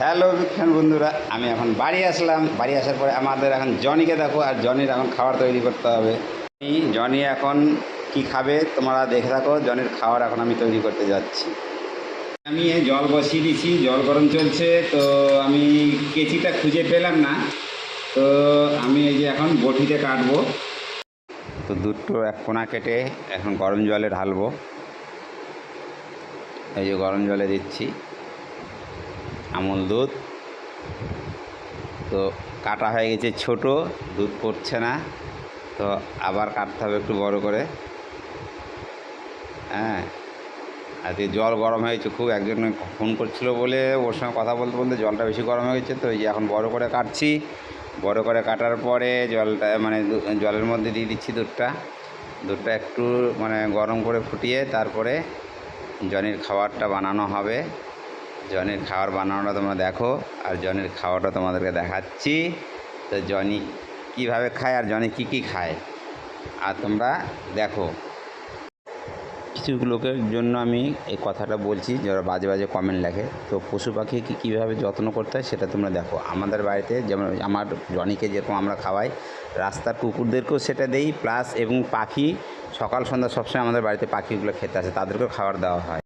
Hello fan বন্ধুরা, আমি এখন বাড়ি আসলাম। বাড়ি আসার পরে আমাদের এখন জনিকে দেখো, আর জনির এখন খাবার তৈরি করতে হবে। জনি এখন কি খাবে তোমরা দেখে থাকো, জনির খাবার এখন আমি তৈরি করতে যাচ্ছি। আমি এই জল বসিয়ে দিয়েছি, জল গরম চলছে, তো আমি কেচিটা খুঁজে পেলাম না। তো আমি এই যে এখন বটিতে কাটবো। তো দুটো এক কোনা কেটে এখন গরম জলে ঢালবো। এই যে গরম জলে দিচ্ছি। আমুল দুধ। তো কাটা হয়ে গেছে ছোট, দুধ পড়ছে না। তো আবার কাটতে হবে একটু বড় করে। হ্যাঁ আজকে জল গরম হয়েছে খুব, একজন ফোন করছিল বলে ওর সঙ্গে কথা বলতে বলতে জলটা বেশি গরম হয়ে গেছে, তো এই যে এখন বড় করে কাটছি। বড় করে কাটার পরে জলটা মানে জলের মধ্যে দিয়ে দিচ্ছি দুধটা। দুধটা একটু মানে গরম করে ফুটিয়ে তারপরে জনির খাবারটা বানানো হবে। জনির খাবার বানানোটা তোমরা দেখো, আর জনের খাওয়াটা তোমাদেরকে দেখাচ্ছি। তো জনি কীভাবে খায় আর জনি কী কী খায়? আর তোমরা দেখো। কিছু লোকের জন্য আমি এই কথাটা বলছি, যারা বাজে বাজে কমেন্ট লেখে। তো পশু পাখিকে কীভাবে যত্ন করতে হয় সেটা তোমরা দেখো। আমাদের বাড়িতে যেমন আমার জনিকে যেরকম আমরা খাওয়াই, রাস্তার কুকুরদেরকেও সেটা দেই। প্লাস এবং পাখি, সকাল সন্ধ্যা সবসময় আমাদের বাড়িতে পাখিগুলো খেতে আসে, তাদেরকেও খাবার দেওয়া হয়।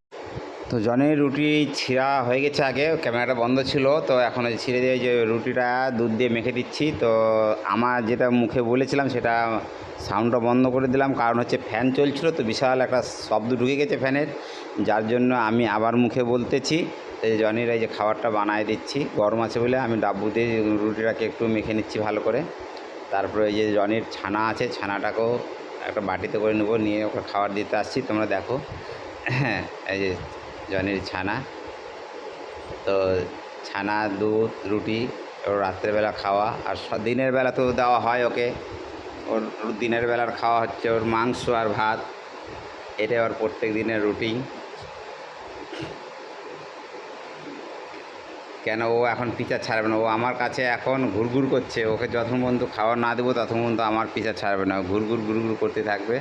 তো জনের রুটি ছিঁড়া হয়ে গেছে আগে, ক্যামেরাটা বন্ধ ছিল, তো এখন ওই ছিঁড়ে দিয়ে যে রুটিটা দুধ দিয়ে মেখে দিচ্ছি, তো আমার যেটা মুখে বলেছিলাম সেটা সাউন্ডটা বন্ধ করে দিলাম, কারণ হচ্ছে ফ্যান চলছিল, তো বিশাল একটা শব্দ ঢুকে গেছে ফ্যানের, যার জন্য আমি আবার মুখে বলতেছি এই জনির এই যে খাবারটা বানায় দিচ্ছি, গরম আছে বলে আমি ডাব্বু দিয়ে রুটিটাকে একটু মেখে নিচ্ছি ভালো করে, তারপরে এই যে জনির ছানা আছে, ছানাটাকেও একটা বাটিতে করে নেব, নিয়ে ওকে খাবার দিতে আসছি, তোমরা দেখো হ্যাঁ এই যে জনির ছানা। তো ছানা, দুধ, রুটি, ওর রাত্রেবেলা খাওয়া। আর দিনের বেলা তো দেওয়া হয় ওকে। ওর দিনের বেলার খাওয়া হচ্ছে ওর মাংস আর ভাত। এটা ওর প্রত্যেক দিনের রুটিন। কেন ও এখন পিছা ছাড়বে না? ও আমার কাছে এখন ঘুরঘুর করছে। ওকে যতক্ষণ পর্যন্ত খাবার না দেবো, ততক্ষণ পর্যন্ত আমার পিছা ছাড়বে না। ঘুরঘুর ঘুরঘুর করতে থাকবে।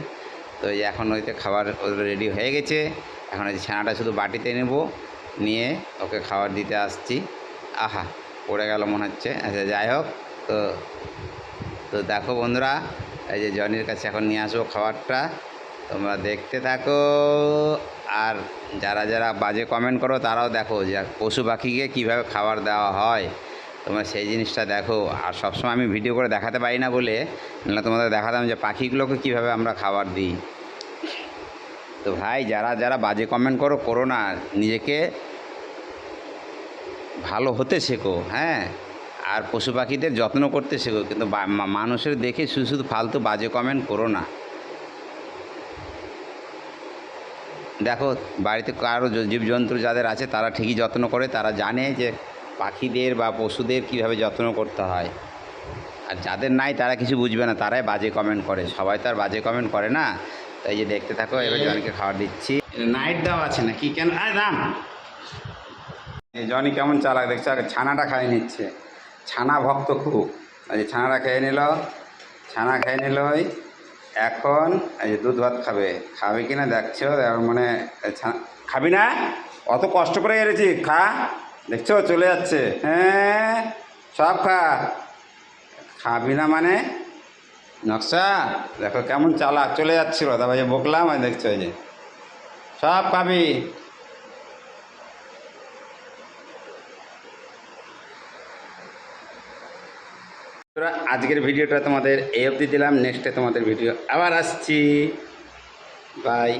তো এখন ওইতে খাবার রেডি হয়ে গেছে। এখন ওই ছানাটা শুধু বাটিতে নেব, নিয়ে ওকে খাবার দিতে আসছি। আহা, পড়ে গেল মনে হচ্ছে। আচ্ছা যাই হোক, তো তো দেখো বন্ধুরা, এই যে জনির কাছে এখন নিয়ে আসব খাবারটা। তোমরা দেখতে থাকো। আর যারা যারা বাজে কমেন্ট করো, তারাও দেখো যে পশু পাখিকে কীভাবে খাবার দেওয়া হয়। তোমরা সেই জিনিসটা দেখো। আর সবসময় আমি ভিডিও করে দেখাতে পারি না বলে, নাহলে তোমাদের দেখাতাম যে পাখিগুলোকে কীভাবে আমরা খাবার দিই। তো ভাই, যারা যারা বাজে কমেন্ট করো করো না। নিজেকে ভালো হতে শেখো হ্যাঁ? আর পশু পাখিদের যত্ন করতে শেখো। কিন্তু মানুষের দেখে শুধু শুধু ফালতু বাজে কমেন্ট করো না। দেখো, বাড়িতে কারও জীবজন্তু যাদের আছে, তারা ঠিকই যত্ন করে। তারা জানে যে পাখিদের বা পশুদের কীভাবে যত্ন করতে হয়। আর যাদের নাই, তারা কিছু বুঝবে না। তারাই বাজে কমেন্ট করে। সবাই তো আর বাজে কমেন্ট করে না। তাই যে দেখতে থাকো এবার জনকে খাওয়া দিচ্ছি। নাইট দেওয়া আছে না কি কেন? আয় দাম। এই জনি কেমন চালাক দেখছ? আগে ছানাটা খাই নিচ্ছে। ছানা ভক্ত খুব। এই যে ছানাটা খেয়ে নিল। ছানা খেয়ে নিল ওই। এখন এই যে দুধ ভাত খাবে। খাবে কি না দেখছ? এখন মানে খাবি না? অত কষ্ট করে এনেছি খা। দেখছ? চলে যাচ্ছে। হ্যাঁ সব খা। খাবি না মানে? নকশা? দেখো কেমন চালা চলে যাচ্ছিল তারপর যে বকলাম আর দেখছ যে। সব পাবি আজকের ভিডিওটা তোমাদের এই অবধি দিলাম, নেক্সটে তোমাদের ভিডিও আবার আসছি। বাই।